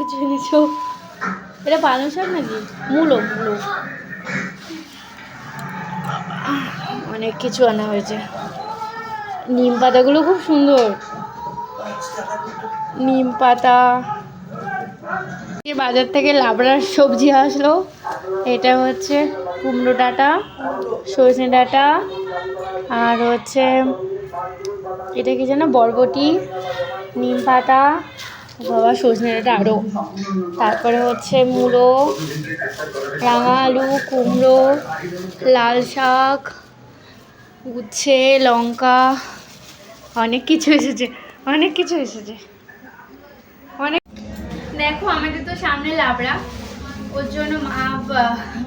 কিছু এনেছো? এটা পালং শাক নাকি? মূলো মূলো। অনেক কিছু আনা হয়েছে। নিম পাতাগুলো খুব সুন্দর। নিম পাতা। বাজার থেকে লাবড়ার সবজি আসলো। এটা হচ্ছে কুমড়ো ডাঁটা সজনে ডাঁটা, আর হচ্ছে, এটা কি যেন, বরবটি, নিম পাতা। বাবা সজনে ডাঁটা আরও তারপরে হচ্ছে মূলো রাঙা আলু, কুমড়ো, লাল শাক, উচ্ছে, লঙ্কা, অনেক কিছু এসেছে, অনেক কিছু এসেছে। অনেক দেখো আমাদের তো সামনে লাবড়া। ওর জন্য মা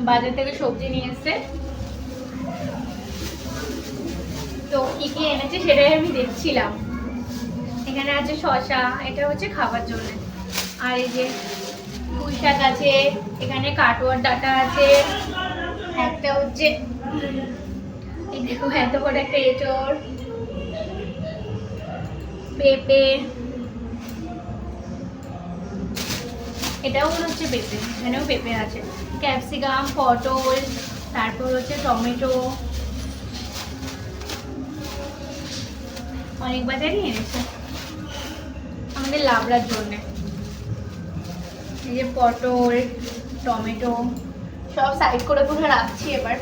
বাজার থেকে সবজি নিয়ে এসছে। তো কী কী এনেছে সেটাই আমি দেখছিলাম। এখানে আছে শশা এটা হচ্ছে খাবার জন্য। আর এই যে পুঁই শাক আছে, এখানে কাটোয়ার ডাঁটা আছে, একটা হচ্ছে এই দেখো, এত বড় একটা এঁচড়, পেঁপে, এটাও মনে হচ্ছে পেঁপে, এখানেও পেঁপে আছে। ক্যাপসিকাম, পটল, তারপর হচ্ছে টমেটো। অনেক বাজারই এনেছে। আমাদের লাবড়ার জন্যে। এই যে পটল, টমেটো, সব সাইড করে করে রাখছি এবার।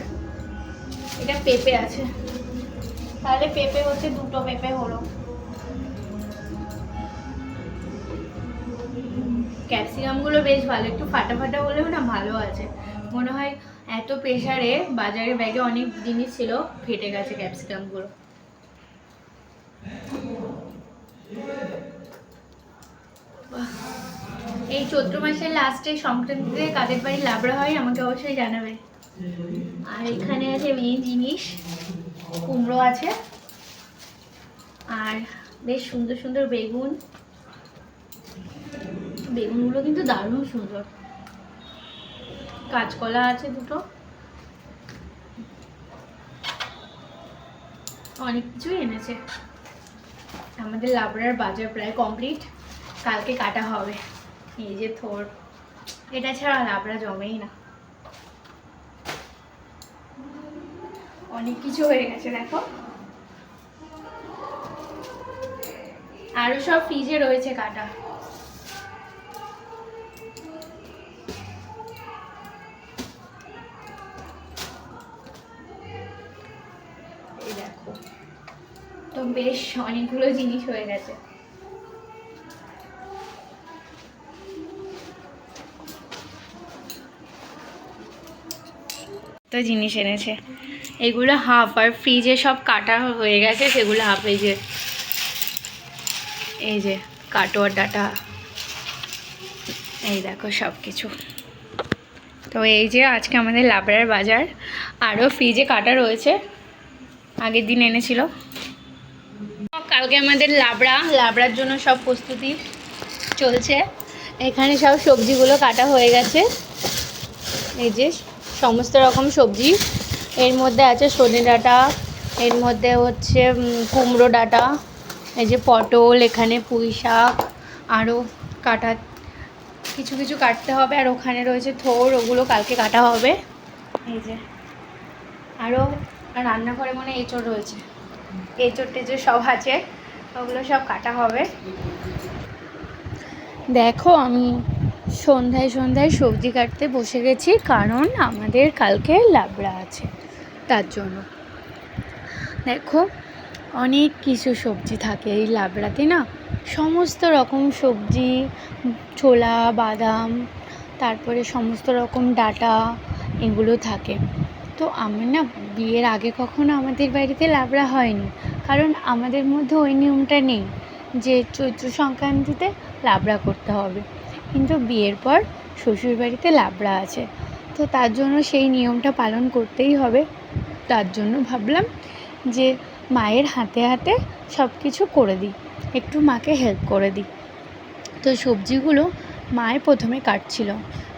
এটা পেঁপে আছে। তাহলে পেঁপে হচ্ছে দুটো পেঁপে হলো। ক্যাপসিকামগুলো বেশ ভালো। একটু ফাটা ফাটা হলেও না ভালো আছে। মনে হয় এত প্রেশারে বাজারে ব্যাগে অনেক জিনিস ছিল, ফেটে গেছে ক্যাপসিকামগুলো। এই চৈত্র মাসের লাস্টে সংক্রান্তিতে কাদের বাড়ি লাবড়া হয় আমাকে অবশ্যই জানাবে। আর এখানে আছে মেন জিনিস, কুমড়ো আছে। আর বেশ সুন্দর সুন্দর বেগুন। বেগুনগুলো কিন্তু দারুণ সুন্দর। কাঁচকলা আছে দুটো। অনেক কিছুই এনেছে। আমাদের লাবড়ার বাজার প্রায় কমপ্লিট কালকে কাটা হবে। এই যে থোর। এটা ছাড়া লাবড়া জমেই না। অনেক কিছু হয়ে গেছে, দেখো। আরও সব ফ্রিজে রয়েছে কাটা। তো বেশ অনেকগুলো জিনিস হয়ে গেছে। তো জিনিস এনেছে। এগুলো হাফ আর ফ্রিজে সব কাটা হয়ে গেছে, সেগুলো হাফ এই যে এই যে কাটোয়ার ডাটা, এই দেখো সব কিছু তো এই যে আজকে আমাদের লাবড়ার বাজার, আরও ফ্রিজে কাটা রয়েছে, আগের দিন এনেছিল। কালকে আমাদের লাবড়া লাবড়ার জন্য সব প্রস্তুতি চলছে। এখানে সব সবজিগুলো কাটা হয়ে গেছে। এই যে সমস্ত রকম সবজি। এর মধ্যে আছে সজনে ডাঁটা, এর মধ্যে হচ্ছে কুমড়ো ডাঁটা, এই যে পটল, এখানে পুঁই শাক আরও কাটা, কিছু কিছু কাটতে হবে। আর ওখানে রয়েছে থোর, ওগুলো কালকে কাটা হবে। এই যে আরও রান্নাঘরে মনে এঁচড় রয়েছে। এঁচড় টেচড় সব আছে, ওগুলো সব কাটা হবে। দেখো আমি সন্ধ্যায় সন্ধ্যায় সবজি কাটতে বসে গেছি, কারণ আমাদের কালকে লাবড়া আছে, তার জন্য। দেখো, অনেক কিছু সবজি থাকে এই লাবড়াতে না? সমস্ত রকম সবজি, ছোলা, বাদাম, তারপরে সমস্ত রকম ডাটা এগুলো থাকে। তো আমি না বিয়ের আগে কখনো আমাদের বাড়িতে লাবড়া হয়নি, কারণ আমাদের মধ্যে ওই নিয়মটা নেই যে চৈত্র সংক্রান্তিতে লাবড়া করতে হবে। কিন্তু বিয়ের পর শ্বশুর বাড়িতে লাবড়া আছে। তো তার জন্য সেই নিয়মটা পালন করতেই হবে। তার জন্য ভাবলাম যে মায়ের হাতে হাতে সব কিছু করে দিই। একটু মাকে হেল্প করে দিই। তো সবজিগুলো মায়ে প্রথমে কাটছিল।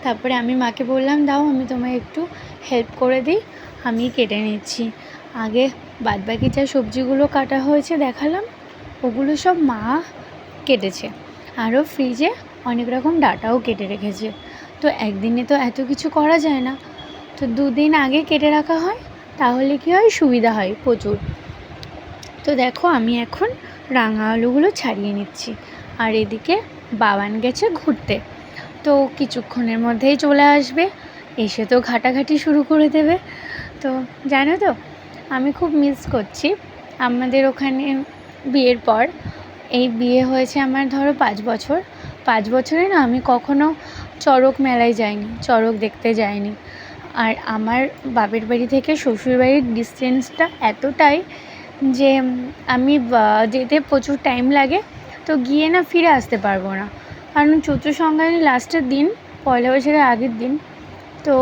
তারপরে আমি মাকে বললাম, দাও, আমি তোমায় একটু হেল্প করে দিই। আমি কেটে নিচ্ছি। আগে বাদবাকি যা সবজিগুলো কাটা হয়েছে দেখালাম, ওগুলো সব মা কেটেছে। আরও ফ্রিজে অনেক রকম ডাটাও কেটে রেখেছে। তো একদিনে তো এত কিছু করা যায় না। তো দুদিন আগে কেটে রাখা হয়, তাহলে কী হয়? সুবিধা হয় প্রচুর। তো দেখো, আমি এখন রাঙা আলুগুলো ছাড়িয়ে নিচ্ছি। আর এদিকে বাবান গেছে ঘুরতে। তো কিছুক্ষণের মধ্যেই চলে আসবে। এসে তো ঘাটাঘাটি শুরু করে দেবে। তো জানো তো, আমি খুব মিস করছি। আমাদের ওখানে বিয়ের পর, এই বিয়ে হয়েছে আমার ধরো পাঁচ বছর। পাঁচ বছরে না আমি কখনো চড়ক মেলায় যাইনি, চড়ক দেখতে যাইনি। আর আমার বাপের বাড়ি থেকে শ্বশুর বাড়ির ডিস্টেন্সটা এতটাই যে আমি যেতে প্রচুর টাইম লাগে, তো গিয়ে না ফিরে আসতে পারব না। কারণ চৈত্র সংক্রান্তি লাস্টের দিন, পয়লা বৈশাখের আগের দিন, তো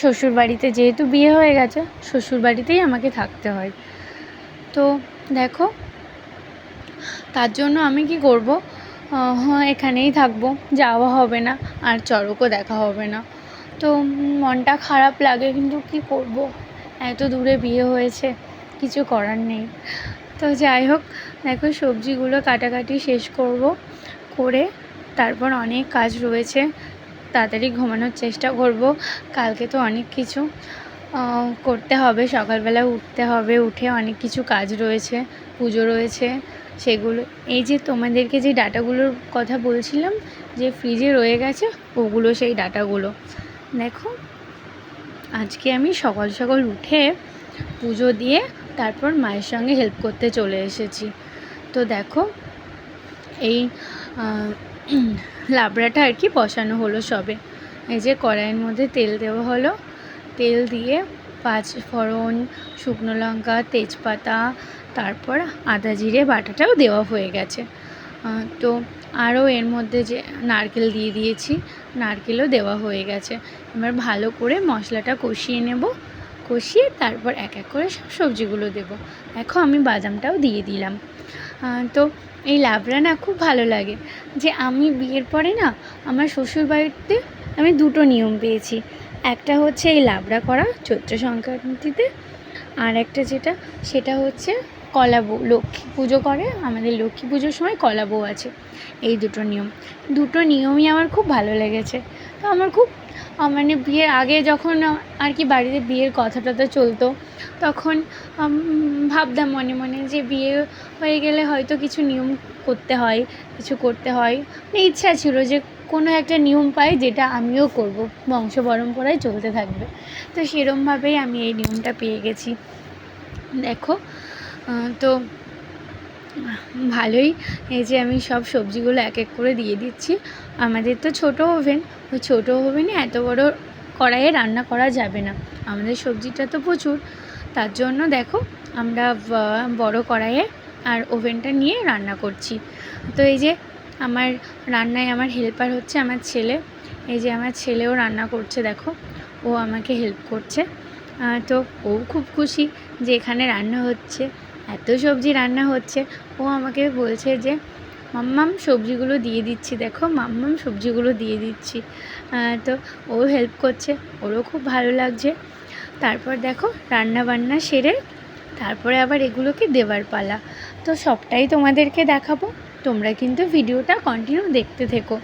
শ্বশুর বাড়িতে যেহেতু বিয়ে হয়ে গেছে, শ্বশুর বাড়িতেই আমাকে থাকতে হয়। তো দেখো, তার জন্য আমি কি করব? এখানেই থাকব। যাওয়া হবে না, আর চড়কও দেখা হবে না। তো মনটা খারাপ লাগে, কিন্তু কি করব? এত দূরে বিয়ে হয়েছে, কিছু করার নেই। তো যাই হোক, দেখো, সবজিগুলো কাটাকাটি শেষ করব, করে তারপর অনেক কাজ রয়েছে, তাড়াতাড়ি ঘুমানোর চেষ্টা করব। কালকে তো অনেক কিছু করতে হবে, সকালবেলা উঠতে হবে, উঠে অনেক কিছু কাজ রয়েছে, পুজো রয়েছে সেগুলো। এই যে তোমাদেরকে যে ডাটাগুলোর কথা বলছিলাম, যে ফ্রিজে রয়ে গেছে, ওগুলো সেই ডাটাগুলো। দেখো, আজকে আমি সকাল সকাল উঠে পুজো দিয়ে তারপর মায়ের সঙ্গে হেল্প করতে চলে এসেছি। তো দেখো, এই লাবড়াটা আর কি বসানো হলো সবে। এই যে কড়াইয়ের মধ্যে তেল দেওয়া হলো। তেল দিয়ে পাঁচ ফোড়ন, শুকনো লঙ্কা, তেজপাতা, তারপর আদা জিরে, বাটাটাও দেওয়া হয়ে গেছে। তো আরও এর মধ্যে যে নারকেল দিয়ে দিয়েছি, নারকেলও দেওয়া হয়ে গেছে। এবার ভালো করে মশলাটা কষিয়ে নেব। কষিয়ে তারপর এক এক করে সব সবজিগুলো দেবো। দেখো আমি বাদামটাও দিয়ে দিলাম। তো এই লাবড়া না খুব ভালো লাগে। যে আমি বিয়ের পরে না, আমার শ্বশুর বাড়িতে আমি দুটো নিয়ম পেয়েছি। একটা হচ্ছে এই লাবড়া করা চৈত্র সংক্রান্তিতে, আর একটা যেটা, সেটা হচ্ছে কলা বউ, লক্ষ্মী পুজো করে। আমাদের লক্ষ্মী পুজোর সময় কলা বউ আছে, এই দুটো নিয়ম। দুটো নিয়মই আমার খুব ভালো লেগেছে। তো আমার খুব মানে বিয়ের আগে যখন আর কি বাড়িতে বিয়ের কথা টথা চলতো, তখন ভাবতাম মনে মনে যে বিয়ে হয়ে গেলে হয়তো কিছু নিয়ম করতে হয়, কিছু করতে হয়। মানে ইচ্ছা ছিল যে কোনো একটা নিয়ম পাই যেটা আমিও করব, বংশ পরম্পরায় চলতে থাকবে। তো সেরমভাবেই আমি এই নিয়মটা পেয়ে গেছি। দেখো তো ভালোই এই যে আমি সব সবজিগুলো এক এক করে দিয়ে দিচ্ছি। আমাদের তো ছোটো ওভেন ওই ছোটো ওভেনে এত বড় কড়াইয়ে রান্না করা যাবে না। আমাদের সবজিটা তো প্রচুর, তার জন্য দেখো আমরা বড় কড়াইয়ে আর ওভেনটা নিয়ে রান্না করছি। তো এই যে আমার রান্নায় আমার হেল্পার হচ্ছে আমার ছেলে। এই যে আমার ছেলেও রান্না করছে, দেখো। ও আমাকে হেল্প করছে। তো ও খুব খুশি যে এখানে রান্না হচ্ছে, এত সবজি রান্না হচ্ছে। ও আমাকে বলছে যে মাম্মাম সবজিগুলো দিয়ে দিচ্ছি, দেখো মাম্মাম সবজিগুলো দিয়ে দিচ্ছি। তো ও হেল্প করছে, ওরও খুব ভালো লাগছে। তারপর দেখো, রান্না বান্না সেরে তারপরে আবার এগুলোকে দেওয়ার পালা। তো সবটাই তোমাদেরকে দেখাবো। তোমরা কিন্তু ভিডিওটা কন্টিনিউ দেখতে থেকো।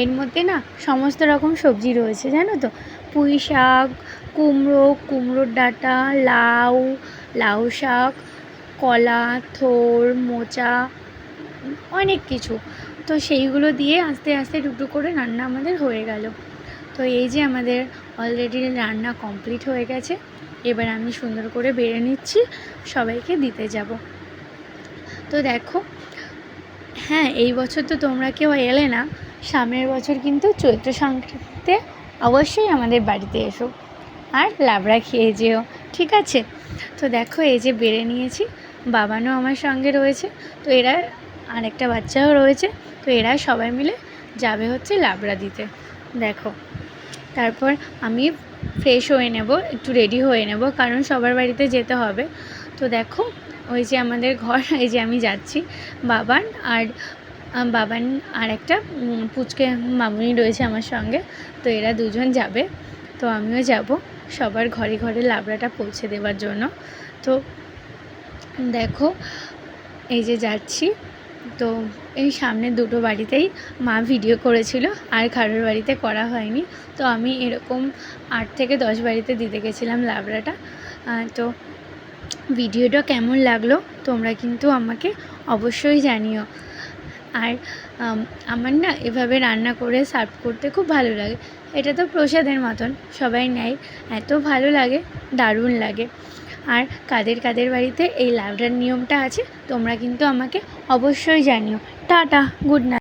এর মধ্যে না সমস্ত রকম সবজি রয়েছে, জানো তো? পুঁই শাক, কুমড়ো, কুমড়োর ডাঁটা, লাউ লাউ শাক, কলা, থোর, মোচা, অনেক কিছু। তো সেইগুলো দিয়ে আস্তে আস্তে টুকটুক করে রান্না আমাদের হয়ে গেল। তো এই যে আমাদের অলরেডি রান্না কমপ্লিট হয়ে গেছে, এবার আমি সুন্দর করে বেড়ে নিচ্ছি, সবাইকে দিতে যাব। তো দেখো হ্যাঁ এই বছর তো তোমরা কেউ এলে না। সামনের বছর কিন্তু চৈত্র সংক্রান্তিতে অবশ্যই আমাদের বাড়িতে এসো আর লাবড়া খেয়ে যেও, ঠিক আছে? তো দেখো, এই যে বেড়ে নিয়েছি, বাবানও আমার সঙ্গে রয়েছে, তো এরা, আরেকটা বাচ্চাও রয়েছে, তো এরা সবাই মিলে যাবে হচ্ছে লাবড়া দিতে। দেখো, তারপর আমি ফ্রেশ হয়ে নেব, একটু রেডি হয়ে নেব, কারণ সবার বাড়িতে যেতে হবে। তো দেখো, ওই যে আমাদের ঘর, এই যে আমি যাচ্ছি বাবান আর বাবান আর একটা পুচকে মামুনি রয়েছে আমার সঙ্গে, তো এরা দুজন যাবে, তো আমিও যাব সবার ঘরে ঘরে লাবড়াটা পৌঁছে দেওয়ার জন্য। তো দেখো, এই যে যাচ্ছি, তো এই সামনের দুটো বাড়িতেই মা ভিডিও করেছিল, আর কারোর বাড়িতে করা হয়নি, তো আমি এরকম আট থেকে দশ বাড়িতে দিতে গেছিলাম লাবড়াটা তো ভিডিওটা কেমন লাগল তোমরা কিন্তু আমাকে অবশ্যই জানিও। আর আমার না এভাবে রান্না করে সার্ভ করতে খুব ভালো লাগে। এটা তো প্রসাদের মতন, সবাই নেয়। এত ভালো লাগে, দারুণ লাগে। আর কাদের কাদের বাড়িতে এই লাবড়ার নিয়মটা আছে, তোমরা কিন্তু আমাকে অবশ্যই জানিও। Tata good night